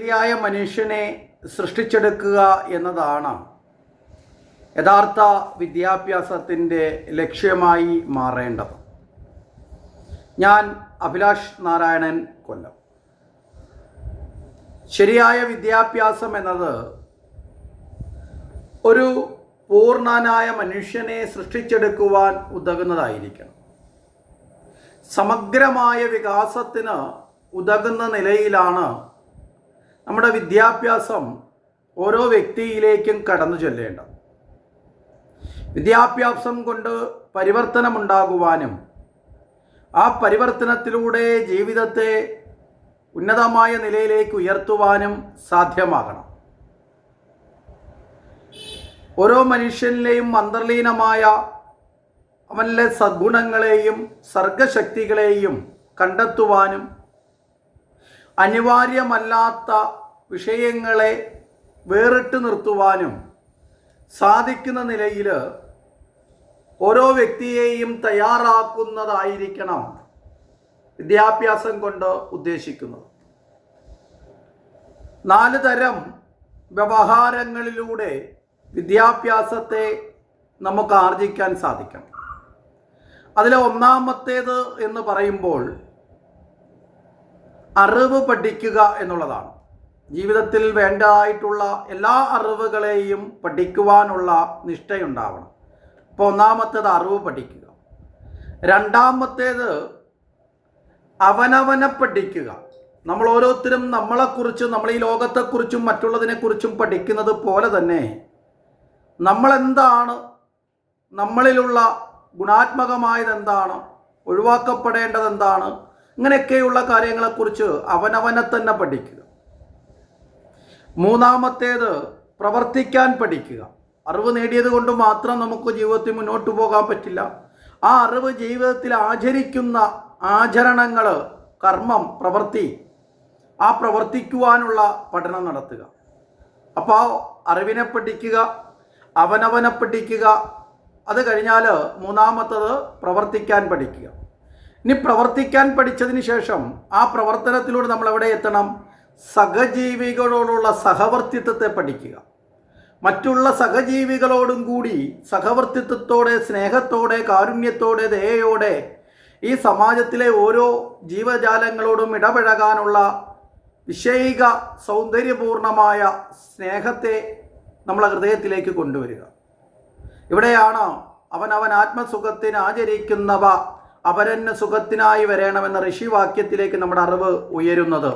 ശരിയായ മനുഷ്യനെ സൃഷ്ടിച്ചെടുക്കുക എന്നതാണ് യഥാർത്ഥ വിദ്യാഭ്യാസത്തിന്റെ ലക്ഷ്യമായി മാറേണ്ടത്. ഞാൻ അഭിലാഷ് നാരായണൻ കൊല്ലം. ശരിയായ വിദ്യാഭ്യാസം എന്നത് ഒരു പൂർണനായ മനുഷ്യനെ സൃഷ്ടിച്ചെടുക്കുവാൻ ഉതകുന്നതായിരിക്കണം. സമഗ്രമായ വികാസത്തിന് ഉതകുന്ന നിലയിലാണ് നമ്മുടെ വിദ്യാഭ്യാസം ഓരോ വ്യക്തിയിലേക്കും കടന്നു ചെല്ലേണ്ടത്. വിദ്യാഭ്യാസം കൊണ്ട് പരിവർത്തനമുണ്ടാകുവാനും ആ പരിവർത്തനത്തിലൂടെ ജീവിതത്തെ ഉന്നതമായ നിലയിലേക്ക് ഉയർത്തുവാനും സാധ്യമാകണം. ഓരോ മനുഷ്യനിലെയും അന്തർലീനമായ അവനിലെ സദ്ഗുണങ്ങളെയും സർഗശക്തികളെയും കണ്ടെത്തുവാനും അനിവാര്യമല്ലാത്ത വിഷയങ്ങളെ വേറിട്ട് നിർത്തുവാനും സാധിക്കുന്ന നിലയിൽ ഓരോ വ്യക്തിയെയും തയ്യാറാക്കുന്നതായിരിക്കണം വിദ്യാഭ്യാസം കൊണ്ട് ഉദ്ദേശിക്കുന്നത്. നാല് തരം വ്യവഹാരങ്ങളിലൂടെ വിദ്യാഭ്യാസത്തെ നമുക്ക് ആർജിക്കാൻ സാധിക്കണം. അതിലെ ഒന്നാമത്തേത് എന്ന് പറയുമ്പോൾ അറിവ് പഠിക്കുക എന്നുള്ളതാണ്. ജീവിതത്തിൽ വേണ്ടതായിട്ടുള്ള എല്ലാ അറിവുകളെയും പഠിക്കുവാനുള്ള നിഷ്ഠയുണ്ടാവണം. അപ്പോൾ ഒന്നാമത്തേത് അറിവ് പഠിക്കുക. രണ്ടാമത്തേത് അവനവനെ പഠിക്കുക. നമ്മൾ ഓരോരുത്തരും നമ്മളെക്കുറിച്ചും നമ്മൾ ഈ ലോകത്തെക്കുറിച്ചും മറ്റുള്ളതിനെക്കുറിച്ചും പഠിക്കുന്നത് പോലെ തന്നെ നമ്മളെന്താണ് നമ്മളിലുള്ള ഗുണാത്മകമായത് എന്താണ് ഒഴിവാക്കപ്പെടേണ്ടത് എന്താണ് ഇങ്ങനെയൊക്കെയുള്ള കാര്യങ്ങളെക്കുറിച്ച് അവനവനെ തന്നെ പഠിക്കുക. മൂന്നാമത്തേത് പ്രവർത്തിക്കാൻ പഠിക്കുക. അറിവ് നേടിയത് കൊണ്ട് മാത്രം നമുക്ക് ജീവിതത്തിൽ മുന്നോട്ട് പോകാൻ പറ്റില്ല. ആ അറിവ് ജീവിതത്തിൽ ആചരിക്കുന്ന ആചരണങ്ങൾ കർമ്മം പ്രവൃത്തി ആ പ്രവർത്തിക്കുവാനുള്ള പഠനം നടത്തുക. അപ്പോൾ അറിവിനെ പഠിക്കുക അവനവനെ പഠിക്കുക അത് കഴിഞ്ഞാൽ മൂന്നാമത്തത് പ്രവർത്തിക്കാൻ പഠിക്കുക. ഇനി പ്രവർത്തിക്കാൻ പഠിച്ചതിന് ശേഷം ആ പ്രവർത്തനത്തിലൂടെ നമ്മൾ എവിടെ എത്തണം? സഹജീവികളോടുള്ള സഹവർത്തിത്വത്തെ പഠിക്കുക. മറ്റുള്ള സഹജീവികളോടും കൂടി സഹവർത്തിത്വത്തോടെ സ്നേഹത്തോടെ കാരുണ്യത്തോടെ ദയയോടെ ഈ സമാജത്തിലെ ഓരോ ജീവജാലങ്ങളോടും ഇടപഴകാനുള്ള വിഷയിക സൗന്ദര്യപൂർണമായ സ്നേഹത്തെ നമ്മളെ ഹൃദയത്തിലേക്ക് കൊണ്ടുവരിക. ഇവിടെയാണ് അവനവൻ ആത്മസുഖത്തിന് ആചരിക്കുന്നവ അപരന് സുഖത്തിനായി വരണമെന്ന ഋഷിവാക്യത്തിലേക്ക് നമ്മുടെ അറിവ് ഉയരുന്നത്.